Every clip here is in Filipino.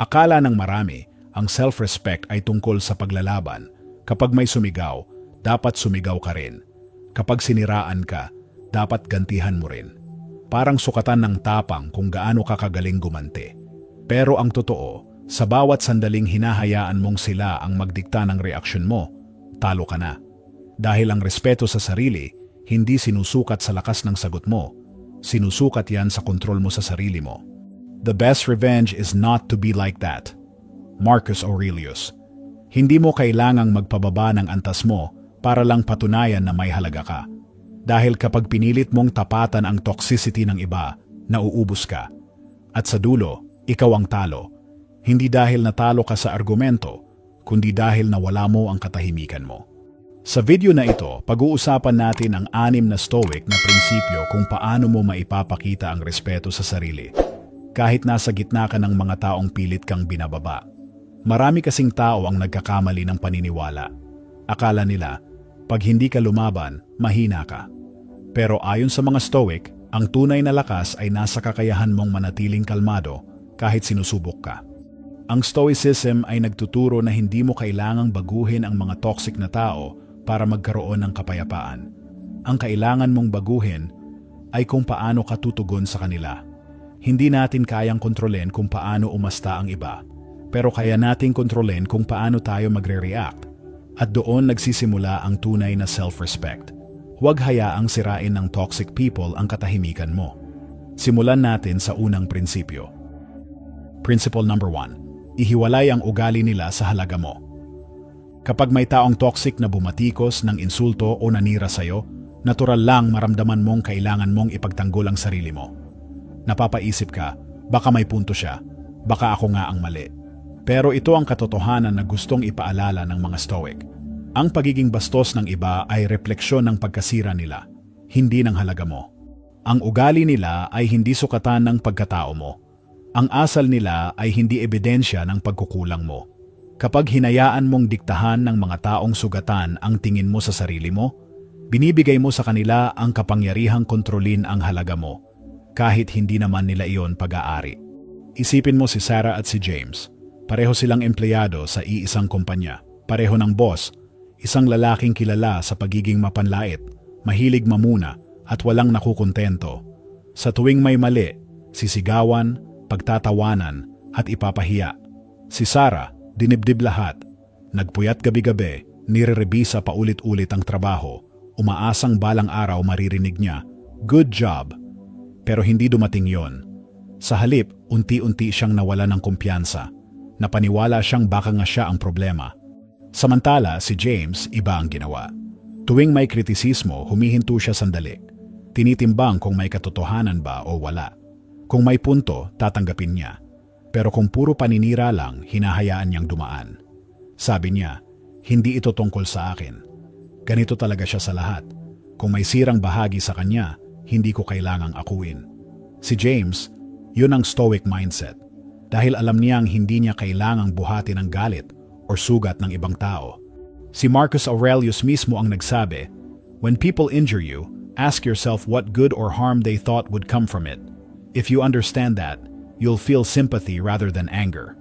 Akala ng marami, ang self-respect ay tungkol sa paglalaban. Kapag may sumigaw, dapat sumigaw ka rin. Kapag siniraan ka, dapat gantihan mo rin. Parang sukatan ng tapang kung gaano ka kagaling gumanti. Pero ang totoo, sa bawat sandaling hinahayaan mong sila ang magdikta ng reaksyon mo, talo ka na. Dahil ang respeto sa sarili, hindi sinusukat sa lakas ng sagot mo. Sinusukat yan sa kontrol mo sa sarili mo. The best revenge is not to be like that. Marcus Aurelius. Hindi mo kailangang magpababa ng antas mo para lang patunayan na may halaga ka. Dahil kapag pinilit mong tapatan ang toxicity ng iba, nauubos ka. At sa dulo, ikaw ang talo. Hindi dahil natalo ka sa argumento, kundi dahil nawala mo ang katahimikan mo. Sa video na ito, pag-uusapan natin ang anim na stoic na prinsipyo kung paano mo maipapakita ang respeto sa sarili. Kahit nasa gitna ka ng mga taong pilit kang binababa. Marami kasing tao ang nagkakamali ng paniniwala. Akala nila, pag hindi ka lumaban, mahina ka. Pero ayon sa mga stoic, ang tunay na lakas ay nasa kakayahan mong manatiling kalmado kahit sinusubok ka. Ang Stoicism ay nagtuturo na hindi mo kailangang baguhin ang mga toxic na tao para magkaroon ng kapayapaan. Ang kailangan mong baguhin ay kung paano ka tutugon sa kanila. Hindi natin kayang kontrolin kung paano umasta ang iba, pero kaya nating kontrolin kung paano tayo magre-react. At doon nagsisimula ang tunay na self-respect. Huwag hayaang sirain ng toxic people ang katahimikan mo. Simulan natin sa unang prinsipyo. Principle number one, ihiwalay ang ugali nila sa halaga mo. Kapag may taong toxic na bumatikos ng insulto o nanira sa'yo, natural lang maramdaman mong kailangan mong ipagtanggol ang sarili mo. Napapaisip ka, baka may punto siya, baka ako nga ang mali. Pero ito ang katotohanan na gustong ipaalala ng mga stoic. Ang pagiging bastos ng iba ay refleksyon ng pagkasira nila, hindi ng halaga mo. Ang ugali nila ay hindi sukatan ng pagkatao mo. Ang asal nila ay hindi ebidensya ng pagkukulang mo. Kapag hinayaan mong diktahan ng mga taong sugatan ang tingin mo sa sarili mo, binibigay mo sa kanila ang kapangyarihang kontrolin ang halaga mo, kahit hindi naman nila iyon pag-aari. Isipin mo si Sarah at si James. Pareho silang empleyado sa iisang kumpanya. Pareho ng boss, isang lalaking kilala sa pagiging mapanlait, mahilig mamuna at walang nakukontento. Sa tuwing may mali, sisigawan, pagtatawanan at ipapahiya. Si Sarah, dinibdib lahat. Nagpuyat gabi-gabi, nirerebisa paulit-ulit ang trabaho, umaasang balang araw maririnig niya, Good job! Pero hindi dumating yon. Sa halip, unti-unti siyang nawala ng kumpiyansa. Napaniwala siyang baka nga siya ang problema. Samantala, si James, iba ang ginawa. Tuwing may kritisismo, humihinto siya sandali. Tinitimbang kung may katotohanan ba o wala. Kung may punto, tatanggapin niya. Pero kung puro paninira lang, hinahayaan niyang dumaan. Sabi niya, hindi ito tungkol sa akin. Ganito talaga siya sa lahat. Kung may sirang bahagi sa kanya, hindi ko kailangang akuin. Si James, yun ang stoic mindset. Dahil alam niyang hindi niya kailangang buhati ng galit o sugat ng ibang tao. Si Marcus Aurelius mismo ang nagsabi, When people injure you, ask yourself what good or harm they thought would come from it. If you understand that, you'll feel sympathy rather than anger.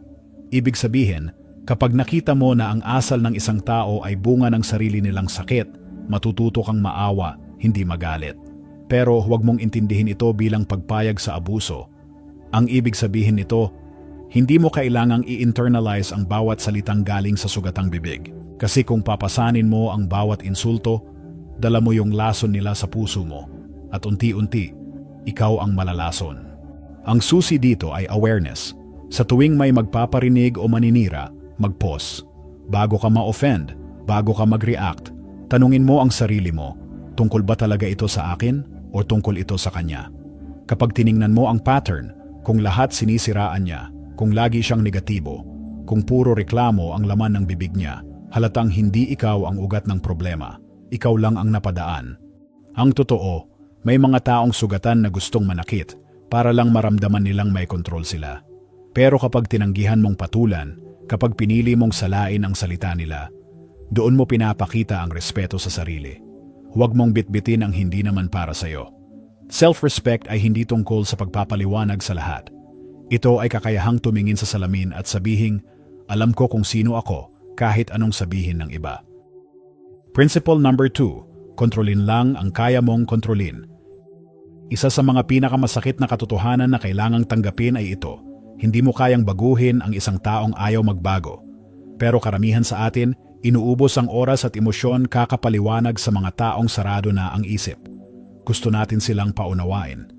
Ibig sabihin, kapag nakita mo na ang asal ng isang tao ay bunga ng sarili nilang sakit, matututo kang maawa, hindi magalit. Pero huwag mong intindihin ito bilang pagpayag sa abuso. Ang ibig sabihin nito, hindi mo kailangang i-internalize ang bawat salitang galing sa sugatang bibig. Kasi kung papasanin mo ang bawat insulto, dala mo yung lason nila sa puso mo. At unti-unti, ikaw ang malalason. Ang susi dito ay awareness. Sa tuwing may magpaparinig o maninira, mag-pause. Bago ka ma-offend, bago ka mag-react, tanungin mo ang sarili mo, tungkol ba talaga ito sa akin o tungkol ito sa kanya? Kapag tiningnan mo ang pattern, kung lahat sinisiraan niya, kung lagi siyang negatibo, kung puro reklamo ang laman ng bibig niya, halatang hindi ikaw ang ugat ng problema, ikaw lang ang napadaan. Ang totoo, may mga taong sugatan na gustong manakit para lang maramdaman nilang may kontrol sila. Pero kapag tinanggihan mong patulan, kapag pinili mong salain ang salita nila, doon mo pinapakita ang respeto sa sarili. Huwag mong bitbitin ang hindi naman para sa'yo. Self-respect ay hindi tungkol sa pagpapaliwanag sa lahat. Ito ay kakayahang tumingin sa salamin at sabihing, alam ko kung sino ako kahit anong sabihin ng iba. Principle number 2, kontrolin lang ang kaya mong kontrolin. Isa sa mga pinakamasakit na katotohanan na kailangang tanggapin ay ito. Hindi mo kayang baguhin ang isang taong ayaw magbago. Pero karamihan sa atin, inuubos ang oras at emosyon kakapaliwanag sa mga taong sarado na ang isip. Gusto natin silang paunawain.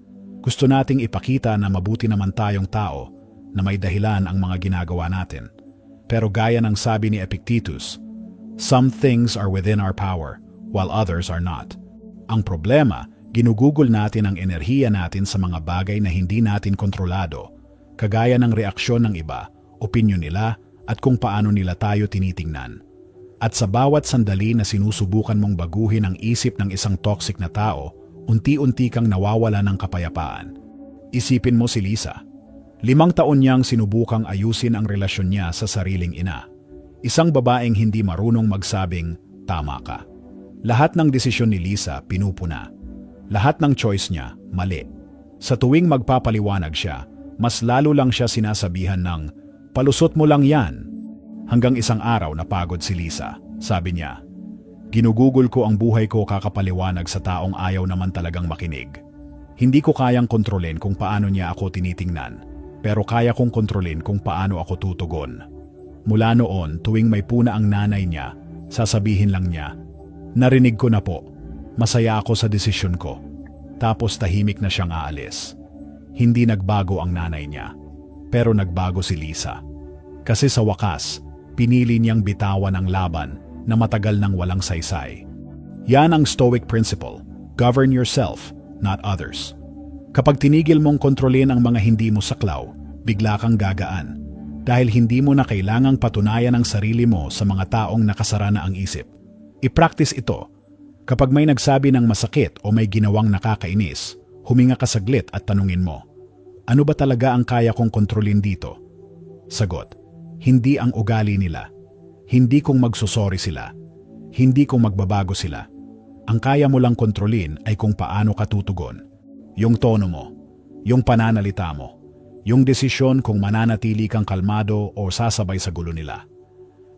Gusto nating ipakita na mabuti naman tayong tao, na may dahilan ang mga ginagawa natin. Pero gaya ng sabi ni Epictetus, Some things are within our power, while others are not. Ang problema, ginugugol natin ang enerhiya natin sa mga bagay na hindi natin kontrolado, kagaya ng reaksyon ng iba, opinyon nila, at kung paano nila tayo tinitingnan. At sa bawat sandali na sinusubukan mong baguhin ang isip ng isang toxic na tao, unti-unti kang nawawala ng kapayapaan. Isipin mo si Lisa. Limang taon niyang sinubukang ayusin ang relasyon niya sa sariling ina. Isang babaeng hindi marunong magsabing, tama ka. Lahat ng desisyon ni Lisa pinupuna. Lahat ng choice niya, mali. Sa tuwing magpapaliwanag siya, mas lalo lang siya sinasabihan ng, palusot mo lang yan. Hanggang isang araw napagod si Lisa. Sabi niya, Ginugugol ko ang buhay ko kakapaliwanag sa taong ayaw naman talagang makinig. Hindi ko kayang kontrolin kung paano niya ako tinitingnan, pero kaya kong kontrolin kung paano ako tutugon. Mula noon, tuwing may puna ang nanay niya, sasabihin lang niya, Narinig ko na po, masaya ako sa desisyon ko. Tapos tahimik na siyang aalis. Hindi nagbago ang nanay niya, pero nagbago si Lisa. Kasi sa wakas, pinili niyang bitawan ang laban na matagal nang walang saysay. Yan ang Stoic principle. Govern yourself, not others. Kapag tinigil mong kontrolin ang mga hindi mo saklaw, bigla kang gagaan. Dahil hindi mo na kailangang patunayan ang sarili mo sa mga taong nakasara na ang isip. I-practice ito. Kapag may nagsabi ng masakit o may ginawang nakakainis, huminga ka saglit at tanungin mo, ano ba talaga ang kaya kong kontrolin dito? Sagot, hindi ang ugali nila, hindi kung magsusorry sila. Hindi kung magbabago sila. Ang kaya mo lang kontrolin ay kung paano ka tutugon. Yung tono mo, yung pananalita mo, yung desisyon kung mananatili kang kalmado o sasabay sa gulo nila.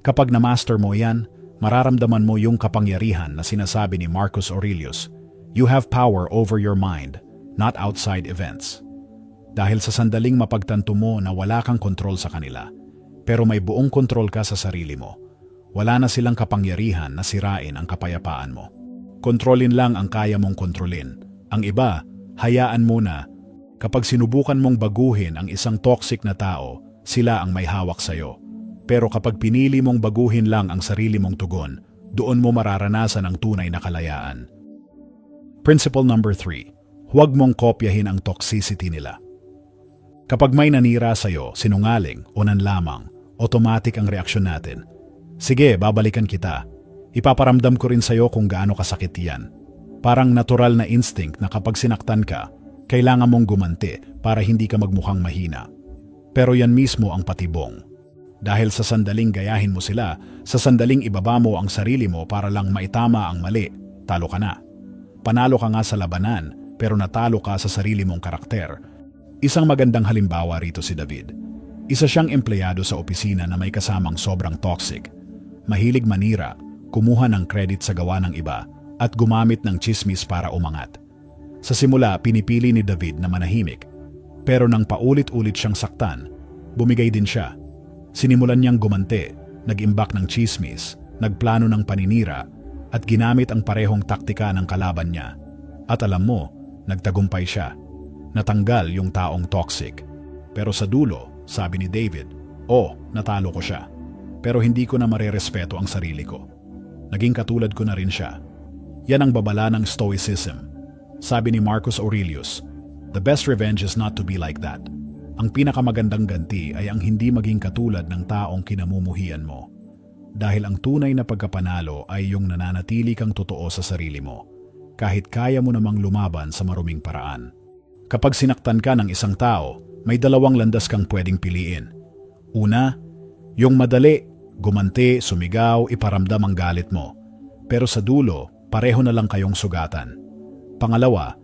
Kapag na-master mo yan, mararamdaman mo yung kapangyarihan na sinasabi ni Marcus Aurelius, You have power over your mind, not outside events. Dahil sa sandaling mapagtanto mo na wala kang kontrol sa kanila, pero may buong kontrol ka sa sarili mo. Wala na silang kapangyarihan na sirain ang kapayapaan mo. Kontrolin lang ang kaya mong kontrolin. Ang iba, hayaan mo na. Kapag sinubukan mong baguhin ang isang toxic na tao, sila ang may hawak sa'yo. Pero kapag pinili mong baguhin lang ang sarili mong tugon, doon mo mararanasan ang tunay na kalayaan. Principle number 3. Huwag mong kopyahin ang toxicity nila. Kapag may nanira sa'yo, sinungaling o nanlamang, automatic ang reaksyon natin. Sige, babalikan kita. Ipaparamdam ko rin sa'yo kung gaano kasakit yan. Parang natural na instinct na kapag sinaktan ka, kailangan mong gumanti para hindi ka magmukhang mahina. Pero yan mismo ang patibong. Dahil sa sandaling gayahin mo sila, sa sandaling ibaba mo ang sarili mo para lang maitama ang mali, talo ka na. Panalo ka nga sa labanan, pero natalo ka sa sarili mong karakter. Isang magandang halimbawa rito si David. Isa siyang empleyado sa opisina na may kasamang sobrang toxic. Mahilig manira, kumuha ng credit sa gawa ng iba, at gumamit ng chismis para umangat. Sa simula, pinipili ni David na manahimik. Pero nang paulit-ulit siyang saktan, bumigay din siya. Sinimulan niyang gumante, nag-imbak ng chismis, nagplano ng paninira, at ginamit ang parehong taktika ng kalaban niya. At alam mo, nagtagumpay siya. Natanggal yung taong toxic. Pero sa dulo, sabi ni David, oh, natalo ko siya. Pero hindi ko na marerespeto ang sarili ko. Naging katulad ko na rin siya. Yan ang babala ng Stoicism. Sabi ni Marcus Aurelius, The best revenge is not to be like that. Ang pinakamagandang ganti ay ang hindi maging katulad ng taong kinamumuhian mo. Dahil ang tunay na pagkapanalo ay yung nananatili kang totoo sa sarili mo, kahit kaya mo namang lumaban sa maruming paraan. Kapag sinaktan ka ng isang tao, may dalawang landas kang pwedeng piliin. Una, yung madali, gumanti, sumigaw, iparamdam ang galit mo. Pero sa dulo, pareho na lang kayong sugatan. Pangalawa,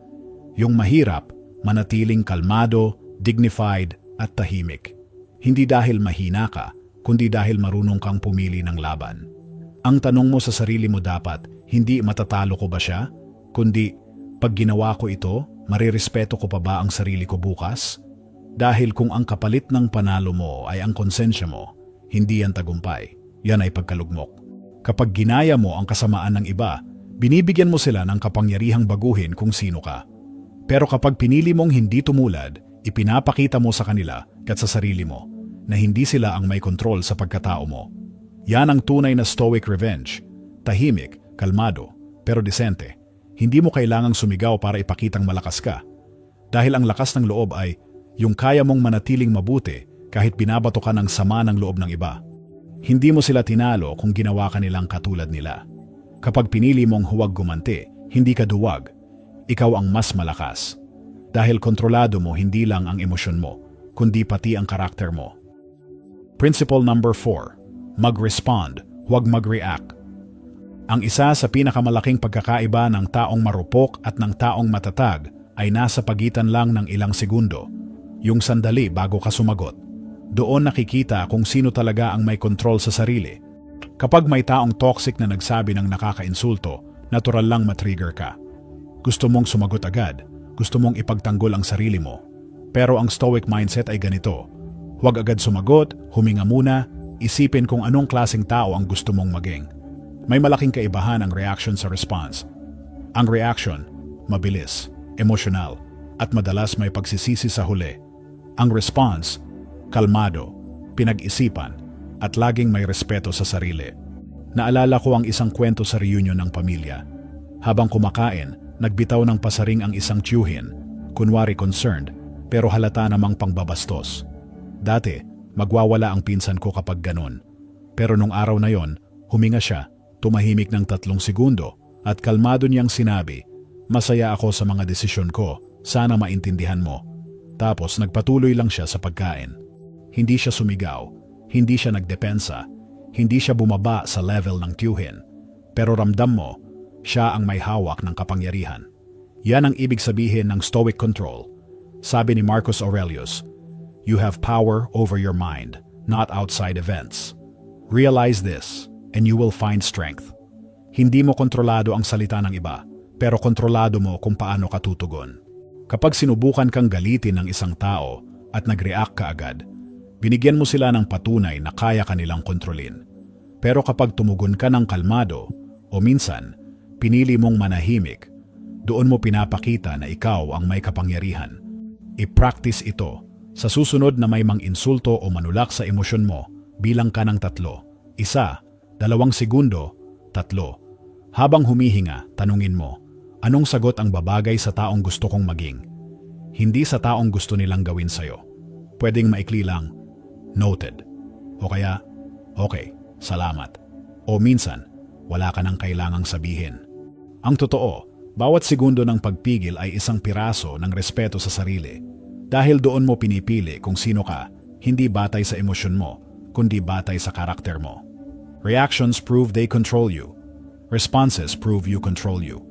yung mahirap, manatiling kalmado, dignified, at tahimik. Hindi dahil mahina ka, kundi dahil marunong kang pumili ng laban. Ang tanong mo sa sarili mo dapat, hindi matatalo ko ba siya? Kundi, pag ginawa ko ito, marirespeto ko pa ba ang sarili ko bukas? Dahil kung ang kapalit ng panalo mo ay ang konsensya mo, hindi yan tagumpay. Yan ay pagkalugmok. Kapag ginaya mo ang kasamaan ng iba, binibigyan mo sila ng kapangyarihang baguhin kung sino ka. Pero kapag pinili mong hindi tumulad, ipinapakita mo sa kanila at sa sarili mo na hindi sila ang may kontrol sa pagkatao mo. Yan ang tunay na stoic revenge. Tahimik, kalmado, pero disente. Hindi mo kailangang sumigaw para ipakitang malakas ka. Dahil ang lakas ng loob ay yung kaya mong manatiling mabuti kahit binabato ka ng sama ng loob ng iba. Hindi mo sila tinalo kung ginawa ka nilang katulad nila. Kapag pinili mong huwag gumanti, hindi ka duwag. Ikaw ang mas malakas. Dahil kontrolado mo hindi lang ang emosyon mo, kundi pati ang karakter mo. Principle number 4. Mag-respond, huwag mag-react. Ang isa sa pinakamalaking pagkakaiba ng taong marupok at ng taong matatag ay nasa pagitan lang ng ilang segundo, yung sandali bago ka sumagot. Doon nakikita kung sino talaga ang may kontrol sa sarili. Kapag may taong toxic na nagsabi ng nakakainsulto, natural lang matrigger ka. Gusto mong sumagot agad, gusto mong ipagtanggol ang sarili mo. Pero ang stoic mindset ay ganito. Huwag agad sumagot, huminga muna, isipin kung anong klaseng tao ang gusto mong maging. May malaking kaibahan ang reaction sa response. Ang reaction, mabilis, emosyonal, at madalas may pagsisisi sa huli. Ang response, kalmado, pinag-isipan, at laging may respeto sa sarili. Naalala ko ang isang kwento sa reunion ng pamilya. Habang kumakain, nagbitaw ng pasaring ang isang tiyuhin, kunwari concerned, pero halata namang pangbabastos. Dati, magwawala ang pinsan ko kapag ganun. Pero nung araw na yon, huminga siya, tumahimik ng tatlong segundo, at kalmado niyang sinabi, Masaya ako sa mga desisyon ko, sana maintindihan mo. Tapos nagpatuloy lang siya sa pagkain. Hindi siya sumigaw, hindi siya nagdepensa, hindi siya bumaba sa level ng tiyuhin. Pero ramdam mo, siya ang may hawak ng kapangyarihan. Yan ang ibig sabihin ng stoic control. Sabi ni Marcus Aurelius, You have power over your mind, not outside events. Realize this, and you will find strength. Hindi mo kontrolado ang salita ng iba, pero kontrolado mo kung paano ka tutugon. Kapag sinubukan kang galitin ng isang tao at nag-react ka agad, binigyan mo sila ng patunay na kaya kanilang kontrolin. Pero kapag tumugon ka ng kalmado, o minsan, pinili mong manahimik, doon mo pinapakita na ikaw ang may kapangyarihan. I-practice ito. Sa susunod na may mang insulto o manulak sa emosyon mo, bilang ka ng tatlo. Isa, dalawang segundo, tatlo. Habang humihinga, tanungin mo, anong sagot ang babagay sa taong gusto kong maging? Hindi sa taong gusto nilang gawin sa'yo. Pwedeng maikli lang, noted. O kaya, okay, salamat. O minsan, wala ka nang kailangang sabihin. Ang totoo, bawat segundo ng pagpigil ay isang piraso ng respeto sa sarili. Dahil doon mo pinipili kung sino ka, hindi batay sa emosyon mo, kundi batay sa karakter mo. Reactions prove they control you. Responses prove you control you.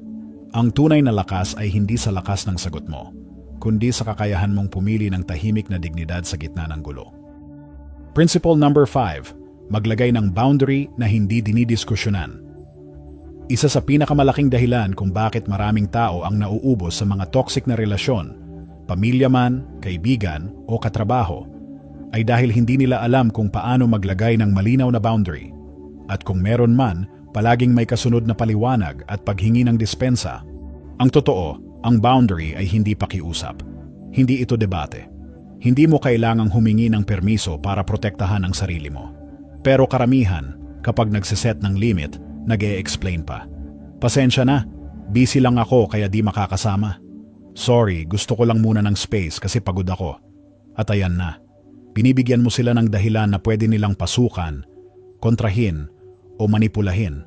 Ang tunay na lakas ay hindi sa lakas ng sagot mo, kundi sa kakayahan mong pumili ng tahimik na dignidad sa gitna ng gulo. Principle number 5. Maglagay ng boundary na hindi dinidiskusyonan. Isa sa pinakamalaking dahilan kung bakit maraming tao ang nauubos sa mga toxic na relasyon pamilya man, kaibigan o katrabaho, ay dahil hindi nila alam kung paano maglagay ng malinaw na boundary. At kung meron man, palaging may kasunod na paliwanag at paghingi ng dispensa. Ang totoo, ang boundary ay hindi pakiusap. Hindi ito debate. Hindi mo kailangang humingi ng permiso para protektahan ang sarili mo. Pero karamihan, kapag nagsiset ng limit, nag -e explain pa. Pasensya na, busy lang ako kaya di makakasama. Sorry, gusto ko lang muna ng space kasi pagod ako. At ayan na. Binibigyan mo sila ng dahilan na pwede nilang pasukan, kontrahin, o manipulahin.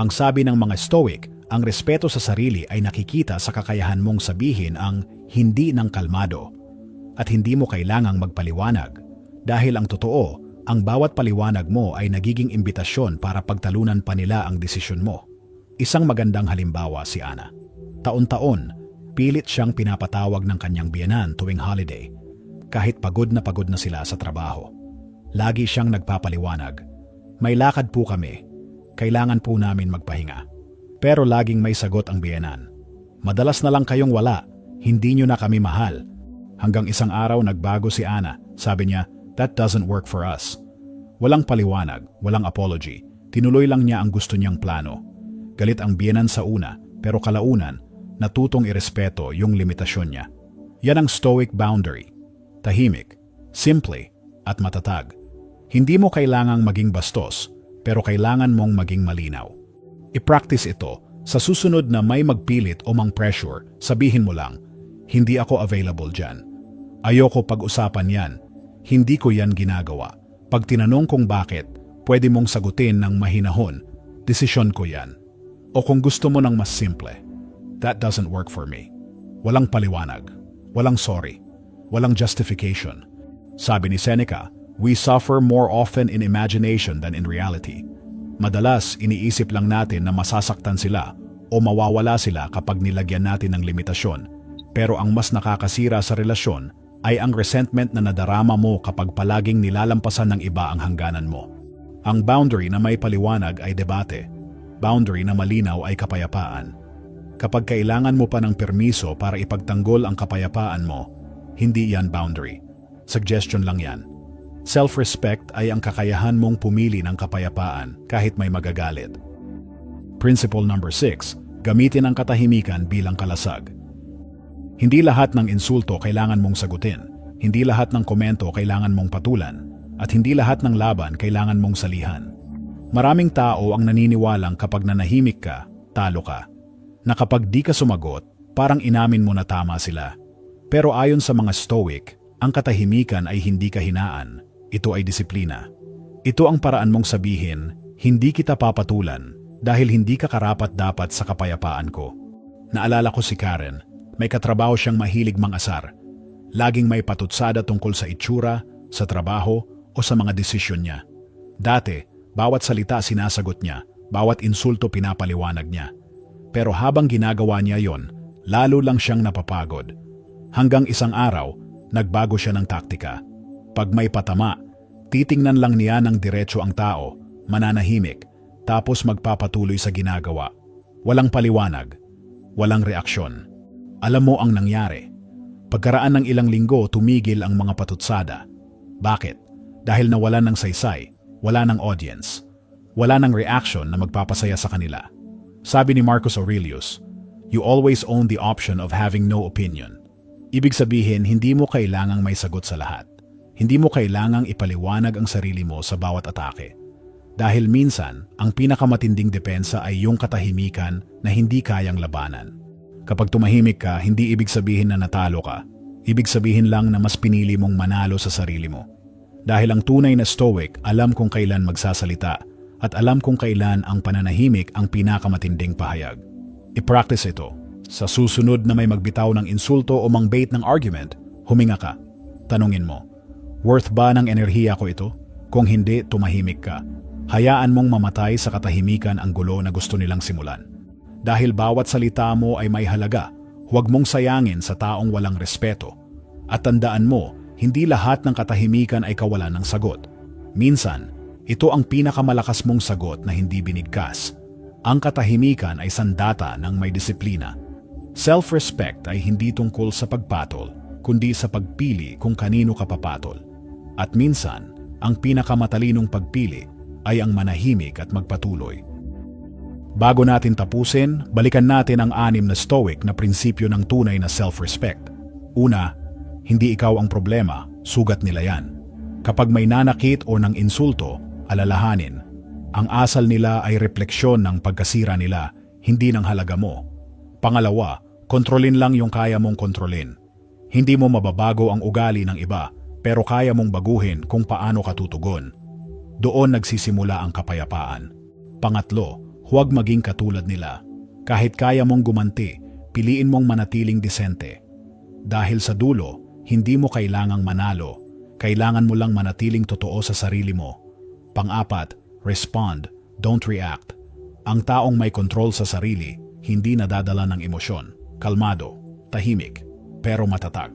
Ang sabi ng mga stoic, ang respeto sa sarili ay nakikita sa kakayahan mong sabihin ang hindi ng kalmado. At hindi mo kailangang magpaliwanag. Dahil ang totoo, ang bawat paliwanag mo ay nagiging imbitasyon para pagtalunan pa nila ang desisyon mo. Isang magandang halimbawa si Ana. Taon-taon, pilit siyang pinapatawag ng kanyang biyanan tuwing holiday. kahit pagod na pagod na sila sa trabaho. Lagi siyang nagpapaliwanag. May lakad po kami. Kailangan po namin magpahinga. Pero laging may sagot ang biyenan. Madalas na lang kayong wala. Hindi nyo na kami mahal. Hanggang isang araw nagbago si Ana. Sabi niya, that doesn't work for us. Walang paliwanag, walang apology. Tinuloy lang niya ang gusto niyang plano. Galit ang biyenan sa una, pero kalaunan, natutong irespeto yung limitasyon niya. Yan ang stoic boundary. Tahimik, simple, at matatag. Hindi mo kailangang maging bastos, pero kailangan mong maging malinaw. I-practice ito. Sa susunod na may magpilit o mang pressure, sabihin mo lang, hindi ako available dyan. Ayoko pag-usapan yan. Hindi ko yan ginagawa. Pag tinanong kung bakit, pwede mong sagutin ng mahinahon. Desisyon ko yan. O kung gusto mo ng mas simple, that doesn't work for me. Walang paliwanag. Walang sorry. Walang justification. Sabi ni Seneca, we suffer more often in imagination than in reality. Madalas, iniisip lang natin na masasaktan sila o mawawala sila kapag nilagyan natin ng limitasyon. Pero ang mas nakakasira sa relasyon ay ang resentment na nadarama mo kapag palaging nilalampasan ng iba ang hangganan mo. Ang boundary na may paliwanag ay debate. Boundary na malinaw ay kapayapaan. Kapag kailangan mo pa ng permiso para ipagtanggol ang kapayapaan mo, hindi yan boundary. Suggestion lang yan. Self-respect ay ang kakayahan mong pumili ng kapayapaan kahit may magagalit. Principle number 6, gamitin ang katahimikan bilang kalasag. Hindi lahat ng insulto kailangan mong sagutin, hindi lahat ng komento kailangan mong patulan, at hindi lahat ng laban kailangan mong salihan. Maraming tao ang naniniwalang kapag nanahimik ka, talo ka. Na kapag di ka sumagot, parang inamin mo na tama sila. Pero ayon sa mga stoic, ang katahimikan ay hindi kahinaan, ito ay disiplina. Ito ang paraan mong sabihin, hindi kita papatulan dahil hindi ka karapat dapat sa kapayapaan ko. Naalala ko si Karen, may katrabaho siyang mahilig mangasar. Laging may patutsada tungkol sa itsura, sa trabaho o sa mga desisyon niya. Dati, bawat salita sinasagot niya, bawat insulto pinapaliwanag niya. Pero habang ginagawa niya yon, lalo lang siyang napapagod. Hanggang isang araw, nagbago siya ng taktika. Pag may patama, titingnan lang niya ng diretso ang tao, mananahimik, tapos magpapatuloy sa ginagawa. Walang paliwanag, walang reaksyon. Alam mo ang nangyari. Pagkaraan ng ilang linggo, tumigil ang mga patutsada. Bakit? Dahil nawalan ng saysay, wala ng audience, wala ng reaction na magpapasaya sa kanila. Sabi ni Marcus Aurelius, You always own the option of having no opinion. Ibig sabihin, hindi mo kailangang may sagot sa lahat. Hindi mo kailangang ipaliwanag ang sarili mo sa bawat atake. Dahil minsan, ang pinakamatinding depensa ay yung katahimikan na hindi kayang labanan. Kapag tumahimik ka, hindi ibig sabihin na natalo ka. Ibig sabihin lang na mas pinili mong manalo sa sarili mo. Dahil ang tunay na stoic alam kung kailan magsasalita at alam kung kailan ang pananahimik ang pinakamatinding pahayag. I-practice ito. Sa susunod na may magbitaw ng insulto o mangbait ng argument, huminga ka. Tanungin mo, worth ba ng enerhiya ko ito? Kung hindi, tumahimik ka. Hayaan mong mamatay sa katahimikan ang gulo na gusto nilang simulan. Dahil bawat salita mo ay may halaga, huwag mong sayangin sa taong walang respeto. At tandaan mo, hindi lahat ng katahimikan ay kawalan ng sagot. Minsan, ito ang pinakamalakas mong sagot na hindi binigkas. Ang katahimikan ay sandata ng may disiplina. Self-respect ay hindi tungkol sa pagpatol, kundi sa pagpili kung kanino ka papatol. At minsan, ang pinakamatalinong pagpili ay ang manahimik at magpatuloy. Bago natin tapusin, balikan natin ang anim na stoic na prinsipyo ng tunay na self-respect. Una, hindi ikaw ang problema, sugat nila yan. Kapag may nanakit o ng insulto, alalahanin. Ang asal nila ay refleksyon ng pagkasira nila, hindi ng halaga mo. Pangalawa, kontrolin lang yung kaya mong kontrolin. Hindi mo mababago ang ugali ng iba, pero kaya mong baguhin kung paano ka tutugon. Doon nagsisimula ang kapayapaan. Pangatlo, huwag maging katulad nila. Kahit kaya mong gumanti, piliin mong manatiling disente. Dahil sa dulo, hindi mo kailangang manalo. Kailangan mo lang manatiling totoo sa sarili mo. Pang-apat, respond, don't react. Ang taong may kontrol sa sarili, hindi nadadala ng emosyon, kalmado, tahimik, pero matatag.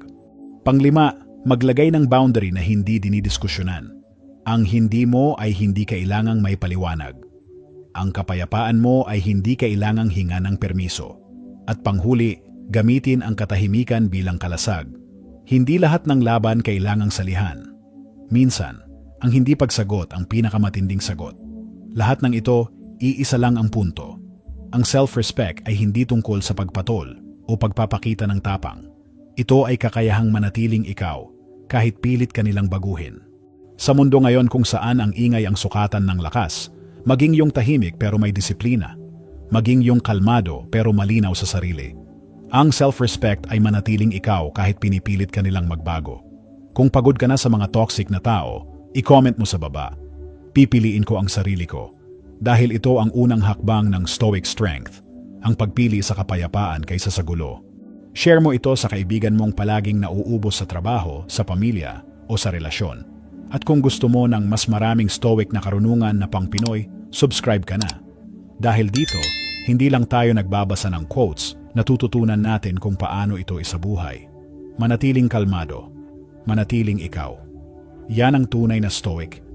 Panglima, Maglagay ng boundary na hindi dinidiskusyonan. Ang hindi mo ay hindi kailangang may paliwanag. Ang kapayapaan mo ay hindi kailangang hinga ng permiso. At panghuli, gamitin ang katahimikan bilang kalasag. Hindi lahat ng laban kailangang salihan. Minsan, ang hindi pagsagot ang pinakamatinding sagot. Lahat ng ito, iisa lang ang punto. Ang self-respect ay hindi tungkol sa pagpatol o pagpapakita ng tapang. Ito ay kakayahang manatiling ikaw kahit pilit ka nilang baguhin. Sa mundo ngayon kung saan ang ingay ang sukatan ng lakas, maging yung tahimik pero may disiplina, maging yung kalmado pero malinaw sa sarili. Ang self-respect ay manatiling ikaw kahit pinipilit ka nilang magbago. Kung pagod ka na sa mga toxic na tao, i-comment mo sa baba. Pipiliin ko ang sarili ko. Dahil ito ang unang hakbang ng stoic strength, ang pagpili sa kapayapaan kaysa sa gulo. Share mo ito sa kaibigan mong palaging nauubos sa trabaho, sa pamilya, o sa relasyon. At kung gusto mo ng mas maraming stoic na karunungan na pang Pinoy, subscribe ka na. Dahil dito, hindi lang tayo nagbabasa ng quotes, natututunan natin kung paano ito isabuhay. Manatiling kalmado, manatiling ikaw. Yan ang tunay na stoic